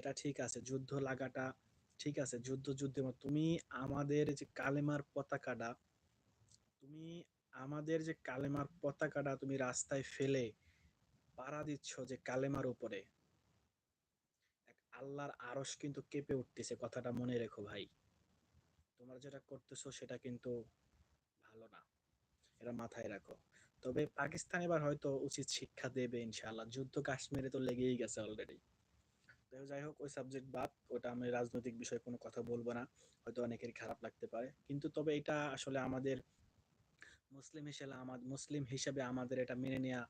এটা ঠিক আছে, যুদ্ধ লাগাটা ঠিক আছে, যুদ্ধ যুদ্ধের মতো। তুমি আমাদের যে কালেমার পতাকাটা, তুমি আমাদের যে কালেমার পতাকাটা তুমি রাস্তায় ফেলে পাড়া দিচ্ছ যে কালেমার উপরে আল্লাহর আরস কিন্তু কেঁপে উঠতেছে, কথাটা মনে রেখো ভাই। তোমরা যেটা করতেছো সেটা কিন্তু ভালো না, এটা মাথায় রাখো। তবে পাকিস্তান এবার হয়তো উচিত শিক্ষা দেবে ইনশাআল্লাহ, যুদ্ধ কাশ্মীরে তো লেগেই গেছে অলরেডি যাই হোক, ওই সাবজেক্ট বাদ, ওটা আমি রাজনৈতিক বিষয়ে কোনো কথা বলব না, হয়তো অনেকের খারাপ লাগতে পারে। কিন্তু তবে এটা আসলে আমাদের মুসলিম হিসেবে আমাদের মুসলিম হিসেবে আমাদের এটা মেনে নেওয়া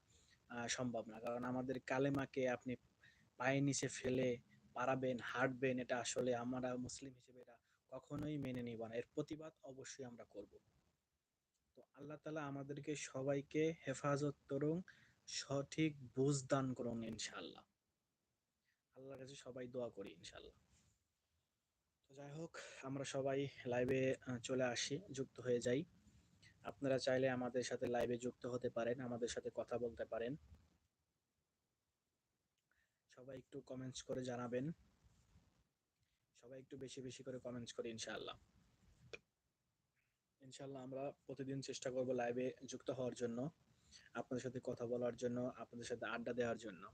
সম্ভব না। কারণ আমাদের কালেমাকে আপনি পায়ের নিচে ফেলে পারাবেন হাঁটবেন, এটা আসলে আমরা মুসলিম হিসেবে এটা কখনোই মেনে নিব না। এর প্রতিবাদ অবশ্যই আমরা করব। তো আল্লাহ তালা আমাদেরকে সবাইকে হেফাজত করুন, সঠিক বুঝ দান করুন ইনশাল্লাহ আল্লাহর কাছে সবাই দোয়া করি ইনশাল্লাহ তো যাই হোক, আমরা সবাই লাইভে চলে আসি, যুক্ত হয়ে যাই। আপনারা চাইলে আমাদের সাথে লাইভে যুক্ত হতে পারেন, আমাদের সাথে কথা বলতে পারেন। সবাই একটু কমেন্টস করে জানাবেন। সবাই একটু বেশি বেশি করে কমেন্টস করি, ইনশাআল্লাহ। ইনশাআল্লাহ আমরা প্রতিদিন চেষ্টা করব লাইভে যুক্ত হওয়ার জন্য, আপনাদের সাথে কথা বলার জন্য, আপনাদের সাথে আড্ডা দেওয়ার জন্য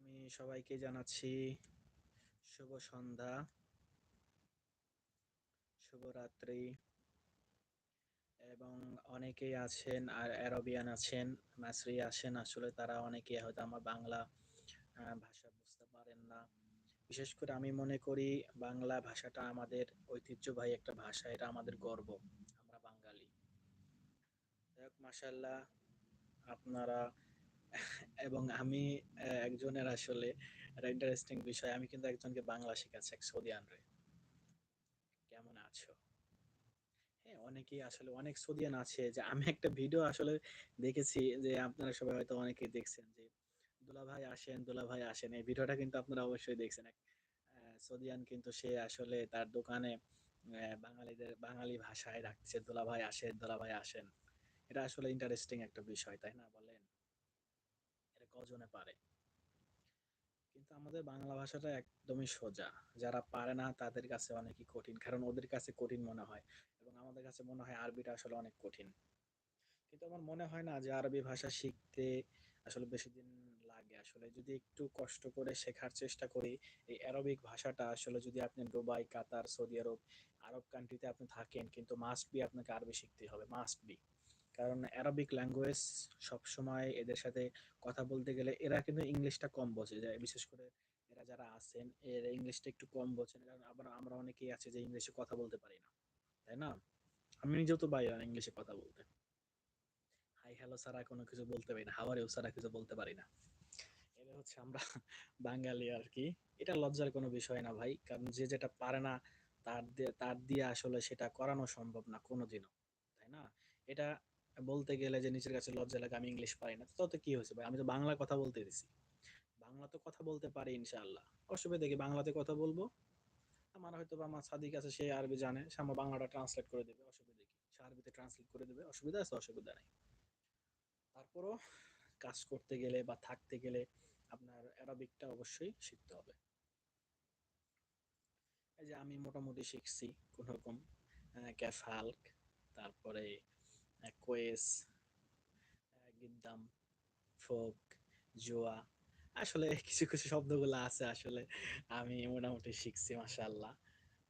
আমি সবাইকে জানাচ্ছি শুভ সন্ধ্যা, শুভরাত্রি। এবং অনেকেই আছেন আর অ্যারোবিয়ান আছেন মাসরি আছেন, আসলে তারা অনেকে হয়তো আমার বাংলা ভাষা বুঝতে পারেন না। বিশেষ করে আমি মনে করি বাংলা ভাষাটা আমাদের ঐতিহ্যবাহী একটা ভাষা, এটা আমাদের গর্ব, আমরা বাঙালি। যাই হোক মাসাল্লাহ আপনারা এবং আমি একজনের আসলে ইন্টারেস্টিং বিষয়, আমি কিন্তু একজনকে বাংলা শেখাচ্ছি, এক সৌদিয়ান রে। কেমন আছো? হ্যাঁ অনেকেই আসলে, অনেক সৌদিয়ান আছে যে আমি একটা ভিডিও আসলে দেখেছি যে আপনারা সবাই হয়তো অনেকেই দেখছেন যে দুলা ভাই আসেন দুলা ভাই আসেন, এই ভিডিওটা কিন্তু আপনারা অবশ্যই দেখছেন। এক সৌদিয়ান কিন্তু সে আসলে তার দোকানে বাঙালিদের, বাঙালি ভাষায় রাখছে দোলা ভাই আসেন দোলা ভাই আসেন। এটা আসলে ইন্টারেস্টিং একটা বিষয়, তাই না? বলেন। কজনে পারে। কিন্তু আমাদের বাংলা ভাষাটা একদমই সোজা। যারা পারে না, তাদের কাছে অনেকই কঠিন। কারণ ওদের কাছে কঠিন মনে হয় এবং আমাদের কাছে মনে হয় আরবিটা আসলে অনেক কঠিন। কিন্তু আমার মনে হয় না যে আরবি ভাষা শিখতে আসলে বেশি দিন লাগে। আসলে যদি একটু কষ্ট করে শেখার চেষ্টা করি, এই অ্যারবিক ভাষাটা আসলে যদি আপনি দুবাই, কাতার, সৌদি আরব আরব কান্ট্রিতে আপনি থাকেন, কিন্তু মাস্ট বি আপনাকে আরবি শিখতে হবে। মাস্ট বি কারণ অ্যারাবিক ল্যাঙ্গুয়েজ সবসময় এদের সাথে কথা বলতে গেলে এরা কিন্তু ইংলিশটা কম বোঝে। যায় বিশেষ করে এরা যারা আছেন, এর ইংলিশটা একটু কম বোঝেন। কারণ আবার আমরা অনেকেই আছে যে ইংলিশে কথা বলতে পারি না, তাই না? আমি নিজেও তো বাইরে ইংলিশে কথা বলতে। হাই হ্যালো ছাড়া কোনো কিছু বলতে পারি না। হাওয়ারেও ছাড়া কিছু বলতে পারি না। এটা হচ্ছে আমরা বাঙালি আর কি। এটা লজ্জার কোনো বিষয় না ভাই। কারণ যে যেটা পারে না, তার দিয়ে তার দিয়ে আসলে সেটা করানো সম্ভব না কোনোদিনও, তাই না? এটা বলতে গেলে যে নিজের কাছে লজ্জা লাগে, আমি ইংলিশ পারি না। তো কি হয়েছে ভাই? আমি তো বাংলা কথা বলতে দিছি। বাংলা তো কথা বলতে পারি ইনশাআল্লাহ। অসুবিধা কি? বাংলাতে কথা বলব? আমার হয়তো আমার সাদিক আছে, সে আরবি জানে, সে আমার বাংলাটা ট্রান্সলেট করে দেবে, অসুবিধা কি? সে আরবিতে ট্রান্সলেট করে দেবে, অসুবিধা আছে, অসুবিধা নেই। তারপরও কাজ করতে গেলে বা থাকতে গেলে আপনার অ্যারাবিকটা অবশ্যই শিখতে হবে। এই যে আমি মোটামুটি শিখছি কোন ক্যাফ হাল্ক তারপরে কোয়েস গিদ্দাম ফোক জোয়া আসলে কিছু কিছু শব্দগুলো আছে আসলে আমি মোটামুটি শিখছি মাসাল্লাহ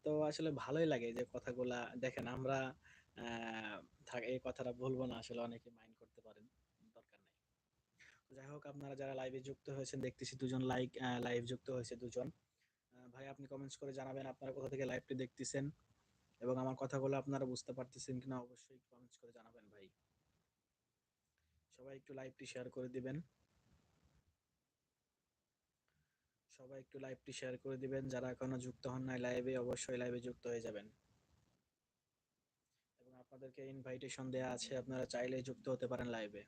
তো আসলে ভালোই লাগে যে কথাগুলা দেখেন আমরা এই কথাটা বলব না, আসলে অনেকে মাইন্ড করতে পারেন, দরকার নেই। যাই হোক, আপনারা যারা লাইভে যুক্ত হয়েছেন, দেখতেছি দুজন লাইক লাইভ যুক্ত হয়েছে দুজন। ভাই, আপনি কমেন্টস করে জানাবেন আপনারা কোথা থেকে লাইভটি দেখতেছেন। এবং আমার কথাগুলো আপনারা বুঝতে পারতেছেন কিনা অবশ্যই কমেন্টস করে জানাবেন ভাই। সবাই একটু লাইভটি শেয়ার করে দিবেন। সবাই একটু লাইভটি শেয়ার করে দিবেন। যারা এখনও যুক্ত হন নাই লাইভে অবশ্যই লাইভে যুক্ত হয়ে যাবেন। এবং আপনাদেরকে ইনভাইটেশন দেয়া আছে, আপনারা চাইলে যুক্ত হতে পারেন লাইভে